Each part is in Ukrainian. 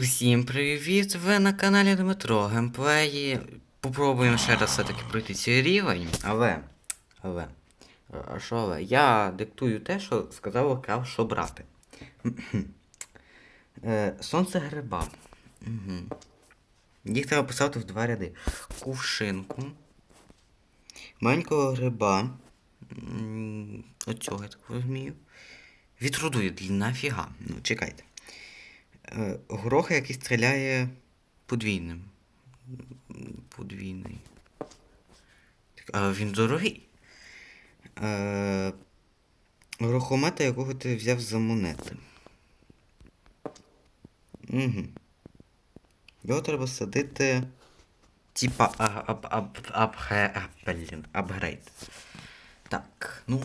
Всім привіт! Ви на каналі Дмитро Геймплеї. Попробуємо ще раз все-таки пройти цей рівень. Але. Але. А що але? Я диктую те, що сказав Окав, що брати. Е, Сонце гриба. Їх треба писати в два ряди. Кувшинку. Маленького гриба. Оцього, я так розумію. Відродує нафіга. Ну, чекайте. Е, Горох, який стріляє подвійним. Подвійний. Так, а він дорогий. Е, Горохомета, якого ти взяв за монети. Угу. Його треба садити. Типа апгрейд. Так, ну.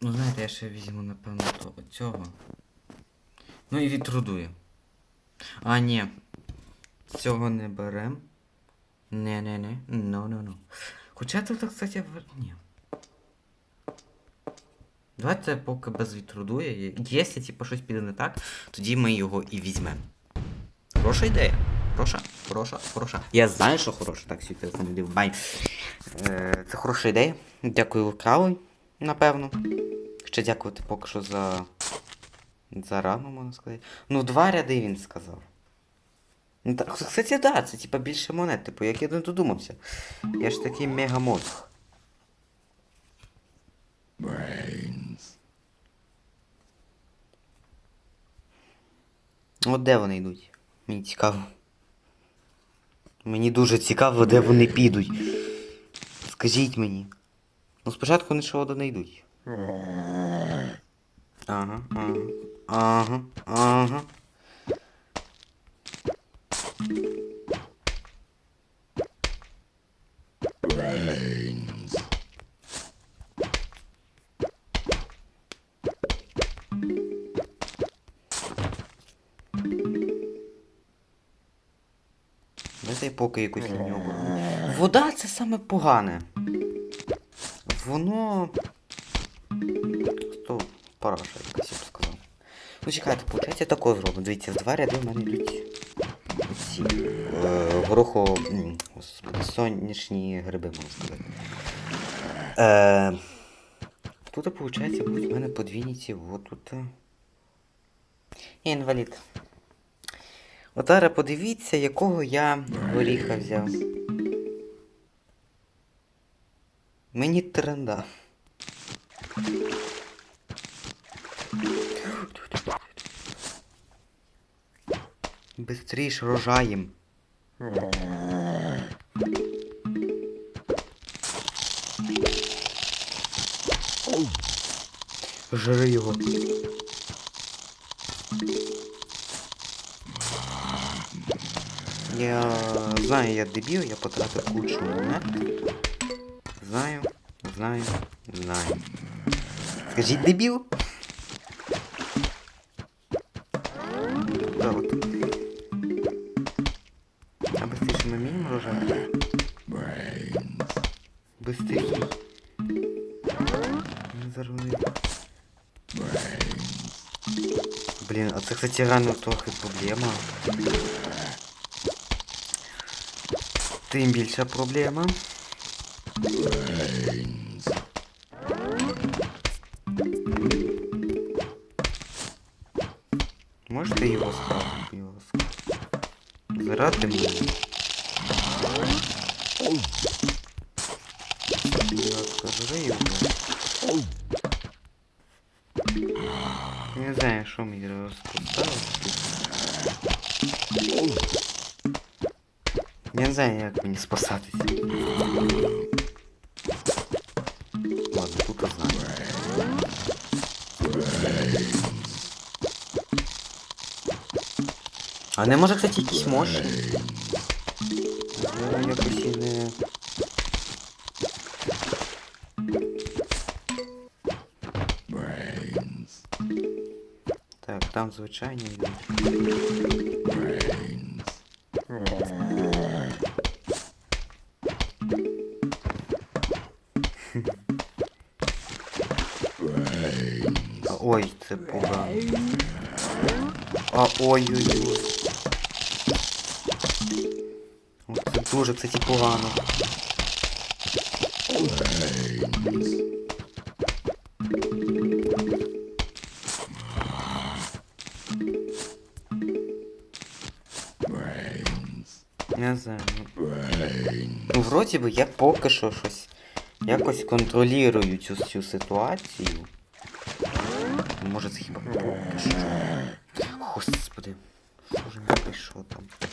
Ну, знаєте, я ще візьму, напевно, то оцього. Ну і відрудує. А, ні. Цього не берем. Не-не-не. Ну-ну-ну. Хоча тут, кстати, ні. Давайте поки без відрудує. Якщо типу, щось піде не так, тоді ми його і візьмемо. Хороша ідея. Хороша, хороша, хороша. Я знаю, що хороша. Так, світи знайди в бань. Е, це хороша ідея. Дякую Лукавий, напевно. Ще дякувати поки що за. Зарано, можна сказати. Ну, два ряди він сказав. Ну, так, кстати, да, це типа більше монет, типу, як я не додумався. Я ж такий мегамозг. От де вони йдуть? Мені цікаво. Мені дуже цікаво, де вони підуть. Скажіть мені. Ну спочатку вони ще один йдуть. Ага, ага. Ага, ага. Дайте поки якусь оберу. Вода це саме погане. Воно. То параша якась. Ну чекайте, получається тако зробимо. Дивіться, в два ряди в мене йдуть ці е, горохо. Господи, сонячні гриби, можна сказати. Е, тут, виходить, будуть в мене подвійні ці. Вот тут. е. Я інвалід. От зараз подивіться, якого я горіха взяв. Мені тренда. Бистріш рожаєм. Жри його. Я знаю, я дебіл, я потратив кучу монет. Знаю, знаю, знаю. Скажіть дебіл? Зараз. Блін, а це, кстати, реально трохи проблема. Тим більша проблема. А не може, кстати, якісь мощі? Я якось і не... Так, там звичайні Ой, це погано. А ой-ой-ой. Дуже, кстати, погано. Не знаю. ну. Вроді би, я поки що щось якось контролюю цю всю ситуацію. Може це хіба поки що. Господи. Що ж не пішло там?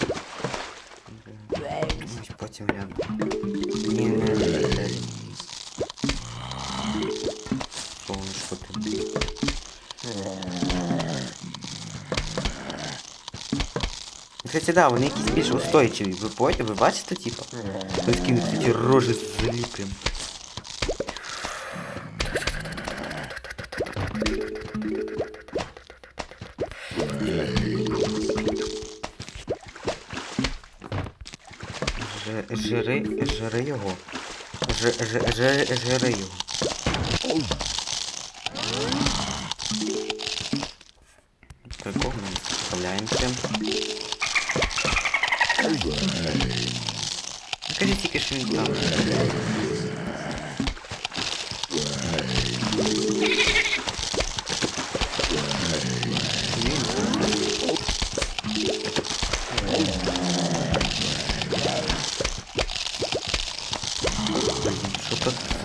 Потім не. Кстати, да, вони якісь більш устойчиві. Ви поняли? Ви бачите, типа? Ось такі, кстати, рожі з Ж- Жири, жири його. Ж, ж, ж, жири його.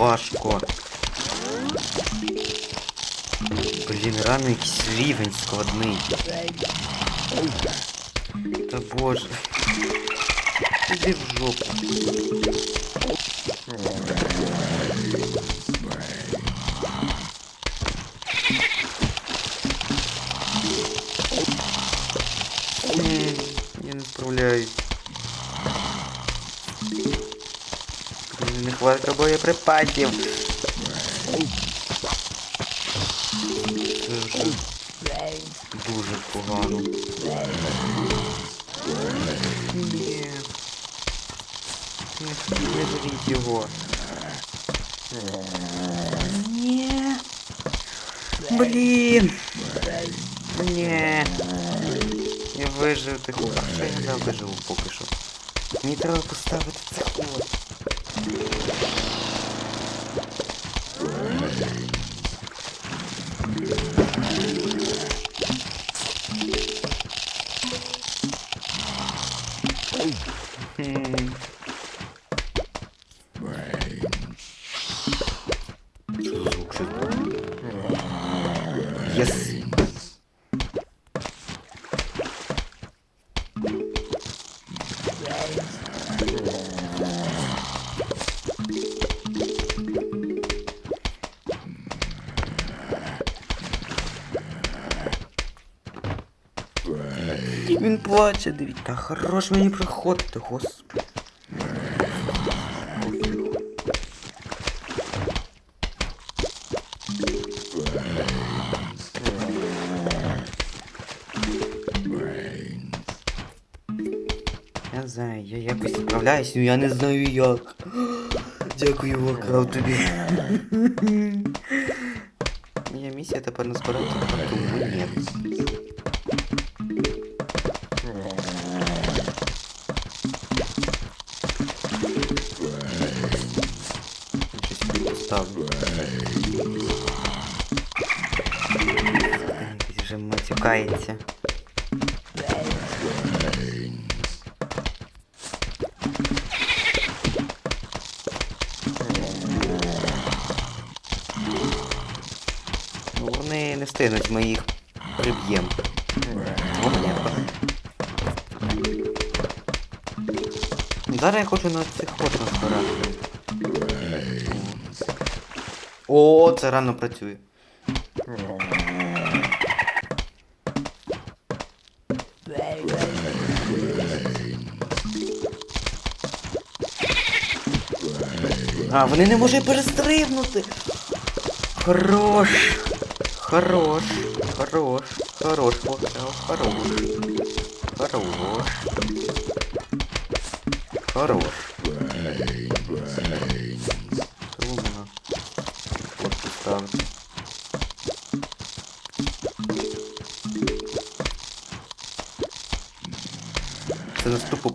важко? Блін, реально якийсь рівень складний. Та боже. Іди в жопу. боєприпасів. Це вже дуже погано. Ні. Не, не беріть його. Ні. Блін. Ні. Я вижив таку. А що я да, виживу поки що. Мені треба поставити це Плаче, дивіться. Хорош мені приходити, господи. Я знаю, я якось справляюсь, ну я не знаю як. Дякую, Вокал, тобі. Моя місія тепер назбирати тому ні. Матюкається. Ну, Вони не встигнуть, ми їх приб'ємо. Зараз я хочу на цих от назбирати. О, це рано працює. А, вони не можуть перестрибнути. Хорош. Хорош. Хорош. Хорош, хорош. Хорош. Хорош.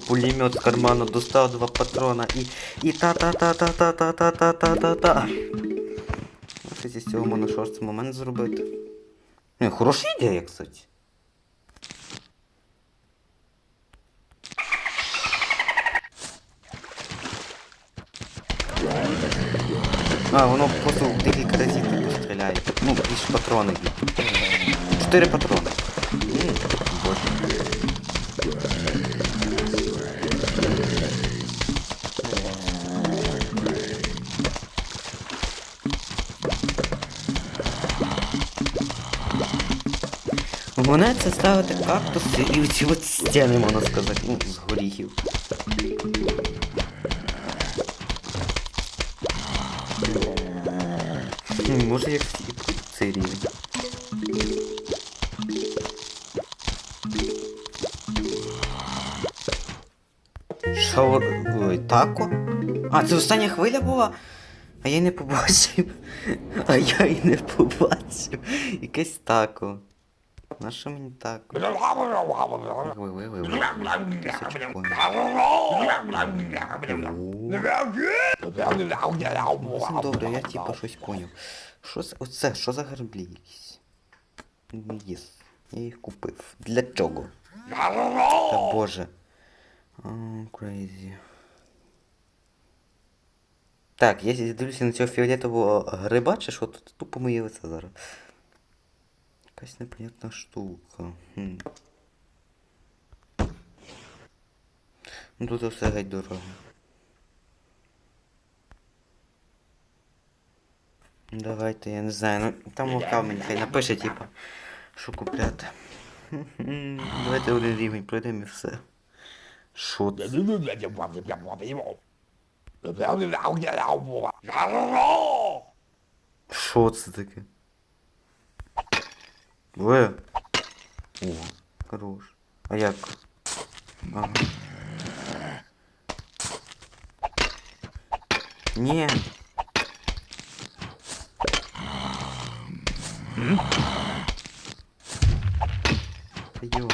пулемет з карману, достав два патрона і. І та-та-та-та-та-та-та-та-та-та. Щось із цього можна шорт момент зробити. Не, хороша ідея, кстати. А, воно просто в декілька разів типу стріляє. Ну, більше патрони. Чотири патрони. М, Боже. Мене це ставити кактуси і оці от стіни, можна сказати, ну, з горіхів. Може як і тут цей рівень. Шаур... Ой, тако? А, це остання хвиля була? А я й не побачив. А я й не побачив. Якесь тако. На що мені тако? Ой, ой. Ну, добре, я типа щось поняв. Що це? Оце, що за граблі якісь? Ну, Єс. Я їх купив. Для чого? Та боже. Crazy. Так, я дивлюся на цього фіолетового гриба, чи що тут тупо моє лице зараз. Якась непонятна штука. Хм. Ну тут все геть дорого. Давайте, я не знаю, ну там локал мені хай напише, типа, що купляти. Хм-хм, Давайте один рівень пройдемо і все. Що це? Що це таке? Ви? О, хорош. А як? Ага. Ні. Та йо.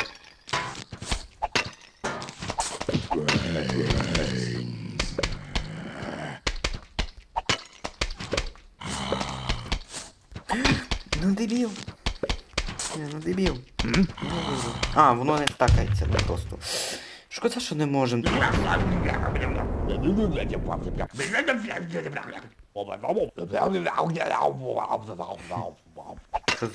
А, воно не стакається ну, просто. Шкода, що не можемо. Що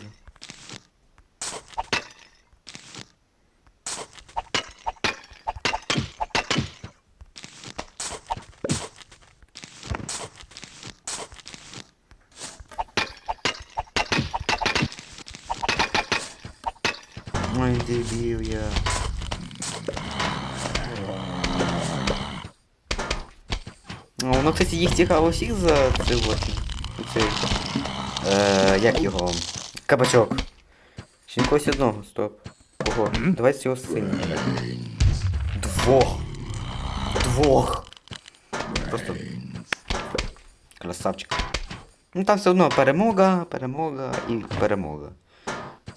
Ой, я. Ну, воно, кстати, їх цікаво всіх за цей вот. Цей. Е, як його? Кабачок. Ще когось одного, стоп. Ого, давай цього сильно. Двох. Двох. Просто. Красавчик. Ну там все одно перемога, перемога і перемога.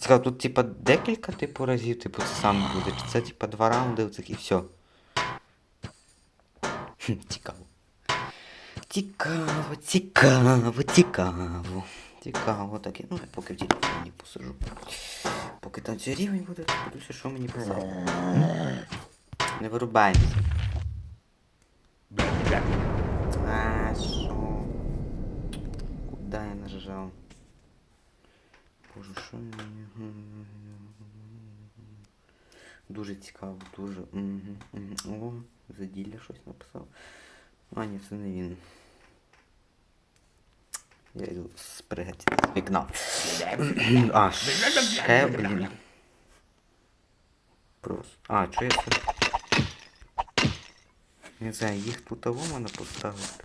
Цікаво, тут типа декілька типу разів, типу це саме буде. Чи це типа два раунди оцих і все. Хм, Цікаво. Цікаво, цікаво, цікаво. Цікаво таке. Ну, я поки в телефоні посижу. Поки там цей рівень буде, то подивлюся, що мені писати. Не вирубаємося. А, що? Куда я нажав? Боже, що мені? Дуже цікаво, дуже. О, заділля щось написав. А, ні, це не він. Я йду спригати з вікна. А, ще, блін. Просто. А, що я це? Не знаю, їх тут того можна поставити.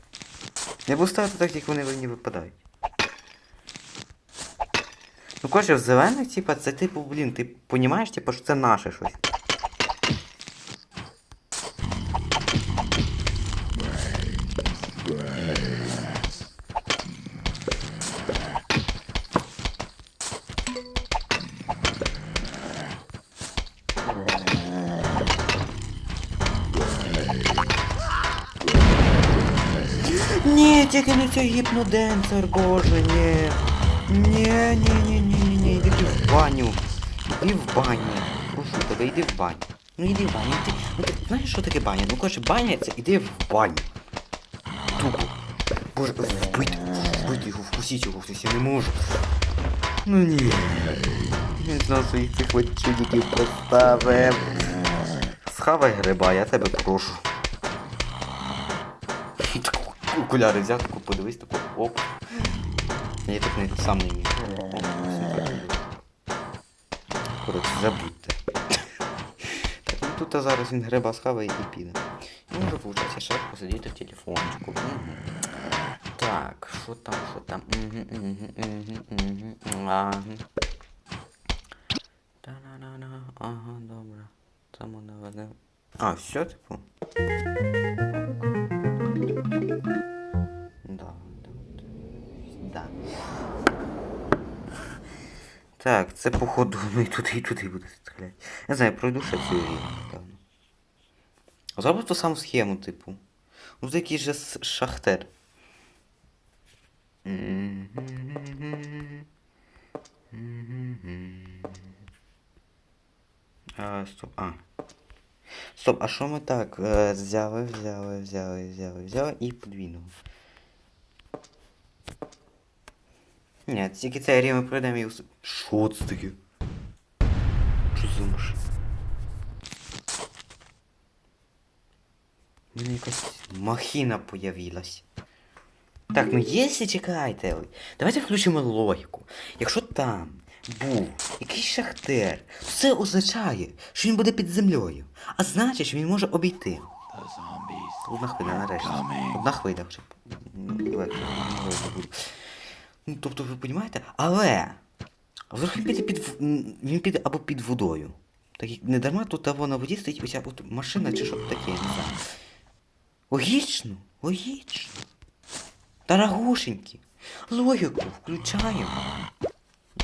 Не поставити так, як вони мені випадають. Ну кожен в зелених, типа, це типу, блін, ти понімаєш, типа, що це наше щось. Ні, тільки не цей гіпноденсер, боже, ні. Ні, ні, ні, ні баню. Іди в баню. Прошу тебе, іди в баню. Ну іди в баню, іди. Ну ти знаєш, що таке баня? Ну коротше, баня це іди в баню. Тупо. Боже, вбити, вбити його, вкусити його хтось, я не можу. Ну ні. Не знав своїх цих от поставив. Схавай гриба, я тебе прошу. Окуляри взяв, таку подивись, таку оп. Я так не сам не вмію. Коротше, забудьте. Ну тут а зараз він гриба схаває і піде. Ну, може, виходить, ще посидіти в телефончику. Так, що там, що там? Та-на-на-на, ага, добре. Само наведе. А, все, типу? Да, да, да. Так, це походу ну і туди, і туди буде стріляти. Не знаю, пройду ще цю рівень, напевно. Зробив ту саму схему, типу. Ну такий же шахтер. А, стоп, а. Стоп, а що ми так? е, Взяли, взяли, взяли, взяли, взяли і подвійнули. Ні, тільки цей рівень пройдемо і усе. Що це таке? Що за машина? У мене якась махіна появилась. Так, ну якщо чекайте, давайте включимо логіку. Якщо там був якийсь шахтер, то це означає, що він буде під землею. А значить, що він може обійти. Одна хвиля нарешті. Одна хвиля вже. Ну, тобто ви розумієте? Але. Вдруг він піде під. Він піде або під водою. Так як не дарма тут або на воді стоїть або тут машина чи що таке. Логічно, логічно. Дорогушенькі. Логіку включаємо.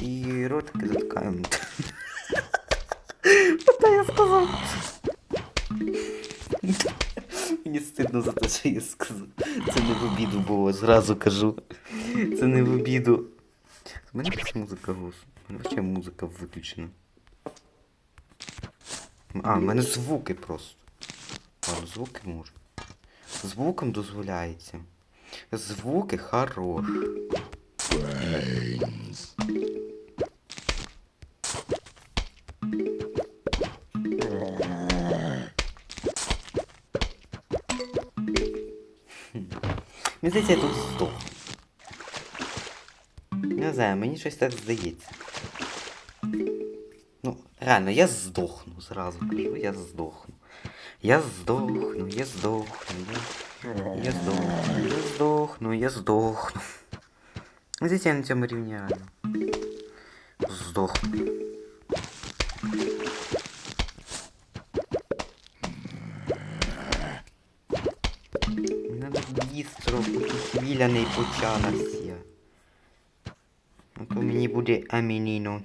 І ротики заткаємо. Ота я сказав. Мені стидно за те, що я сказав. Це не в обіду було, зразу кажу. Це не в обіду. У мене якась музика гос. У мене ще музика виключена. А, в мене звуки просто. Ладно, звуки можу. Звуком дозволяється. Звуки хорош. Мені здається, я тут здох. Знаю, мені щось так здається. Ну, реально, я здохну, зразу кажу, я здохну. Я здохну, я здохну, я, я здохну, я здохну, я здохну. Ну, Здається, я на цьому рівні реально. Здохну. Надо бістро, поки хвиля не почалася. А то мені буде амініно.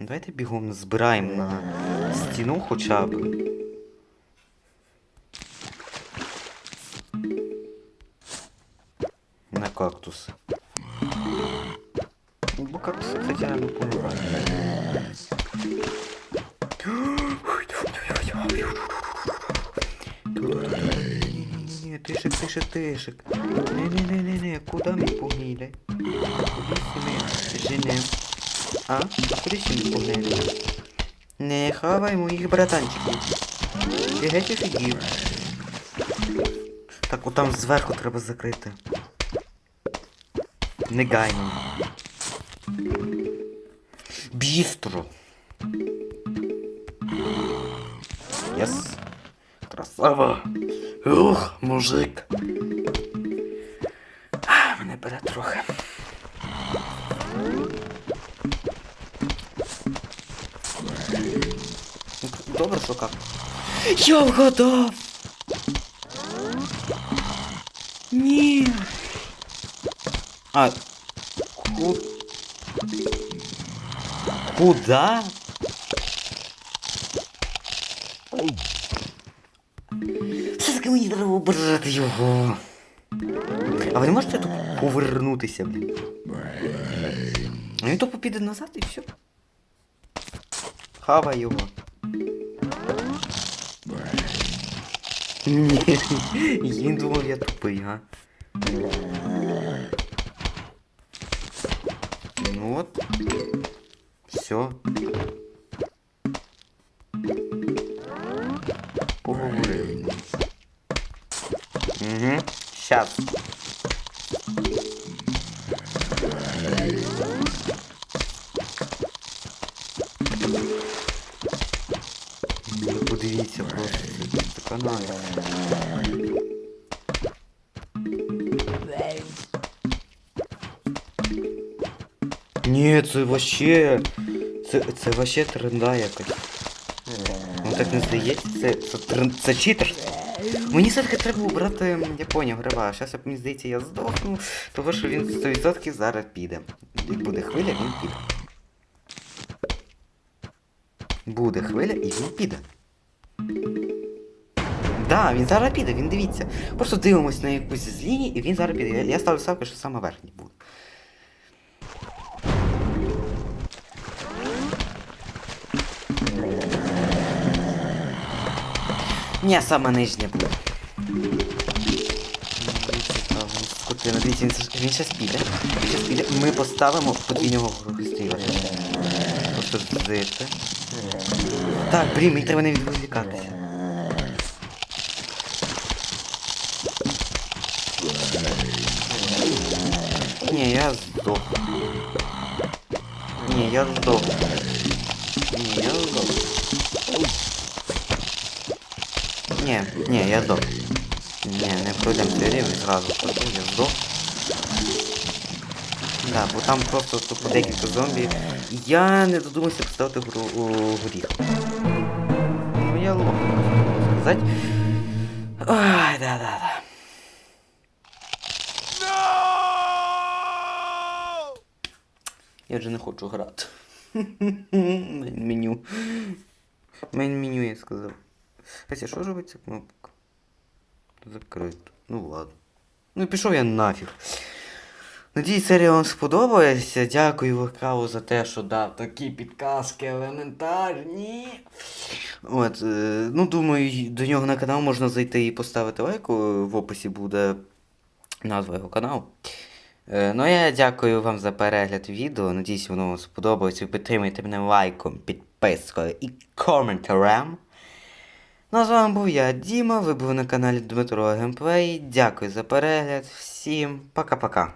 Давайте бігом збираємо на стіну хоча б. На кактус. Бо кактуси, кстати, реально помирають. Тишик, тишик. Не-не-не-не-не, куда ми погнили? Куди ми женем? А? Куди ми погнили? Не хавай моїх братанчиків. Я геть офігів. Так, отам зверху треба закрити. Негайно. Бістро. Єс. Красава. Ух, мужик. А, Мене бере трохи. Добре, как. Я вгадав! Ні. А. Ку... Куда? Мені треба його. А ви не можете тут повернутися? А він тупо піде назад і все. Хавай його. Ні, він думав, я тупий, га. Ну от. Все. Це вообще. Це, це вообще тренда якась. Ну так не здається, це, це, трен- це читер. Мені все-таки треба обрати, я поняв, грива. Зараз, мені здається, я здохну, того що він 100% зараз піде. Як буде хвиля, він піде. Буде хвиля і він піде. Да, він зараз піде, він дивіться. Просто дивимось на якусь з ліній, і він зараз піде. Я, я ставлю ставку, що саме верхній буде. Ні, саме нижнє. Скотина, дивіться, він, він щас піде. Він щас піде. Ми поставимо подвійного стріла. Просто зити. Так, блін, мені треба не відволікатися. Ні, я здох. Ні, я здох. Ні, я здох. Ні, ні, я здох. Ні, не пройдемо цей рівень зразу пройду, я здох. Да, бо там просто тупо декілька зомбі. Я не додумався поставити гру у горіх. Ну я лох, сказати. Ай, да-да-да. Я вже не хочу грати. Мейн меню. Мейн меню я сказав. Хотя, що ж робить ця кнопка? Закрито. Ну ладно. Ну пішов я нафіг. Надіюсь, серія вам сподобалася. Дякую Варкаву за те, що дав такі підказки елементарні. От, е, ну думаю, до нього на канал можна зайти і поставити лайк. В описі буде назва його каналу. Е, ну я дякую вам за перегляд відео. Надіюсь, воно вам сподобалось. Ви мене лайком, підпискою і коментарем. Ну а з вами був я, Діма. Ви були на каналі Дмитро Геймплей. Дякую за перегляд. Всім пока-пока.